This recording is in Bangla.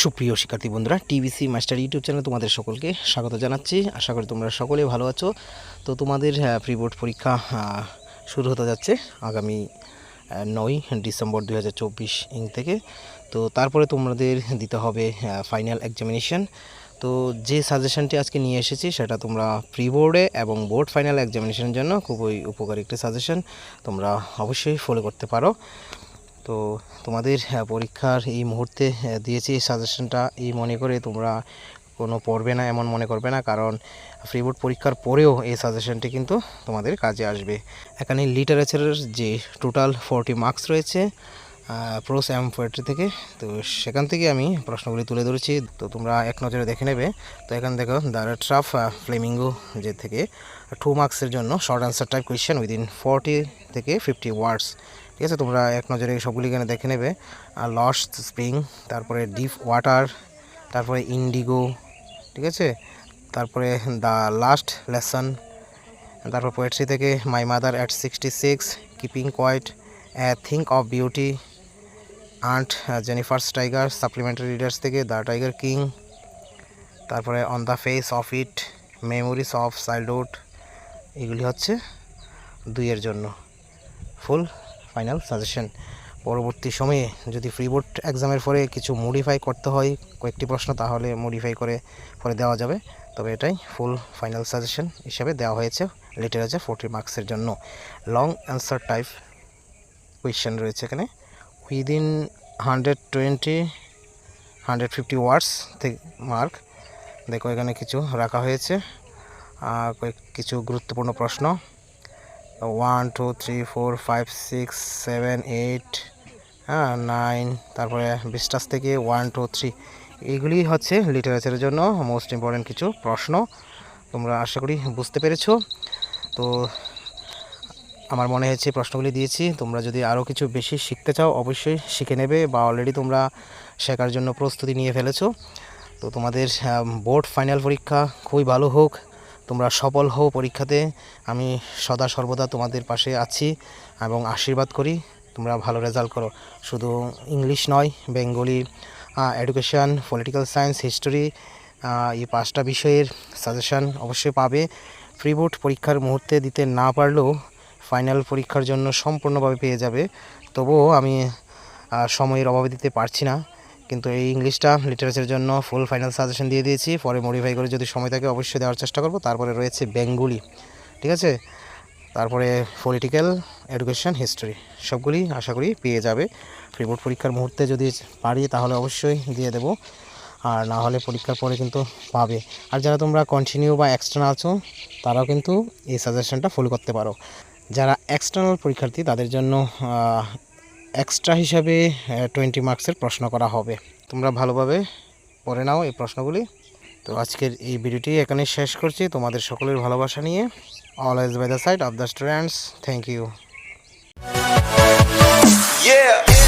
সুপ্রিয় শিক্ষার্থী বন্ধুরা, টিভিসি মাস্টার ইউটিউব চ্যানেলে তোমাদের সকলকে স্বাগত জানাচ্ছি। আশা করি তোমরা সকলে ভালো আছো। তো তোমাদের প্রি বোর্ড পরীক্ষা শুরু হতে যাচ্ছে আগামী নয় ডিসেম্বর দুই হাজার ইং থেকে। তো তারপরে তোমাদের দিতে হবে ফাইনাল এক্সামিনেশন তো যে সাজেশনটি আজকে নিয়ে এসেছি, সেটা তোমরা প্রি বোর্ডে এবং বোর্ড ফাইনাল এক্সামিনেশনের জন্য খুবই উপকারী একটি সাজেশন তোমরা অবশ্যই ফলো করতে পারো। তো তোমাদের পরীক্ষার এই মুহূর্তে দিয়েছি সাজেশনটা। এই মনে করে তোমরা কোনো পড়বে না এমন মনে করবে না, কারণ ফ্রি বোর্ড পরীক্ষার পরেও এই সাজেশনটি কিন্তু তোমাদের কাজে আসবে। এখানে লিটারেচারের যে টোটাল ফোরটি মার্কস রয়েছে প্রোস এম পোয়েট্রি থেকে। তো সেখান থেকে আমি প্রশ্নগুলি তুলে ধরেছি। তো তোমরা এক নজরে দেখে নেবে। তো এখানে দেখো দ্য ট্রাফ ফ্লেমিঙ্গো যে থেকে টু মার্কসের জন্য short answer type question within forty থেকে ফিফটি ওয়ার্ডস ঠিক আছে, তোমরা এক নজরে সবগুলি এখানে দেখে নেবে। আর লস্ট স্প্রিং তারপরে ডিপ ওয়াটার তারপরে ইন্ডিগো ঠিক আছে? তারপরে দ্য লাস্ট লেসন তারপর পোয়েট্রি থেকে my mother at sixty six keeping quiet think of beauty aunt Jennifer's tiger supplementary readers থেকে দ্য টাইগার কিং তারপরে on the face of it memories of childhood এগুলি হচ্ছে দুইয়ের জন্য। ফুল ফাইনাল সাজেশন পরবর্তী সময়ে যদি ফ্রি বোর্ড এক্সামের পরে কিছু মডিফাই করতে হয়, কয়েকটি প্রশ্ন, তাহলে মডিফাই করে পরে দেওয়া যাবে। তবে এটাই ফুল ফাইনাল সাজেশন হিসেবে দেওয়া হয়েছে লিটারেচার ফোর্টি মার্কসের জন্য। লং অ্যান্সার টাইপ কোয়েশ্চেন রয়েছে এখানে। Within hundred twenty hundred fifty words থেকে মার্ক দেখো এখানে কিছু রাখা হয়েছে। আর কিছু গুরুত্বপূর্ণ প্রশ্ন। One two three four five six seven eight হ্যাঁ নাইন তারপরে বিস্টাস থেকে ওয়ান টু থ্রি এইগুলি হচ্ছে লিটারেচারের জন্য মোস্ট ইম্পর্টেন্ট কিছু প্রশ্ন। তোমরা আশা করি বুঝতে পেরেছ। তো আমার মনে হয়েছে প্রশ্নগুলি দিয়েছি। তোমরা যদি আরও কিছু বেশি শিখতে চাও, অবশ্যই শিখে নেবে বা অলরেডি তোমরা শেখার জন্য প্রস্তুতি নিয়ে ফেলেছো। তো তোমাদের বোর্ড ফাইনাল পরীক্ষা খুবই ভালো হোক, তোমরা সফল হও পরীক্ষাতে। আমি সদা সর্বদা তোমাদের পাশে আছি এবং আশীর্বাদ করি, তোমরা ভালো রেজাল্ট করো। শুধু ইংলিশ নয় Bengali education political science history এই পাঁচটা বিষয়ের সাজেশন অবশ্যই পাবে। প্রি বোর্ড পরীক্ষার মুহূর্তে দিতে না পারলেও ফাইনাল পরীক্ষার জন্য সম্পূর্ণভাবে পেয়ে যাবে। তবুও আমি সময়ের অভাবে দিতে পারছি না। কিন্তু এই ইংলিশটা লিটারেচারের জন্য ফুল ফাইনাল সাজেশন দিয়ে দিয়েছি। পরে মডিফাই করে যদি সময় থাকে অবশ্যই দেওয়ার চেষ্টা করব। তারপরে রয়েছে বেঙ্গলি ঠিক আছে? তারপরে পলিটিক্যাল এডুকেশন হিস্ট্রি সবগুলি আশা করি পেয়ে যাবে। প্রি বোর্ড পরীক্ষার মুহূর্তে যদি পারি তাহলে অবশ্যই দিয়ে দেবো। আর না হলে পরীক্ষার পরে কিন্তু পাবে। আর যারা তোমরা কন্টিনিউ বা এক্সটার্নাল আছো, তারাও কিন্তু এই সাজেশনটা ফুল করতে পারো। যারা এক্সটার্নাল পরীক্ষার্থী, তাদের জন্য এক্সট্রা হিসাবে টোয়েন্টি মার্কসের প্রশ্ন করা হবে। তোমরা ভালোভাবে পড়ে নাও এই প্রশ্নগুলি। তো আজকের এই ভিডিওটি এখানে শেষ করছি। তোমাদের সকলের ভালোবাসা নিয়ে। Always by the side of the students thank you Yeah.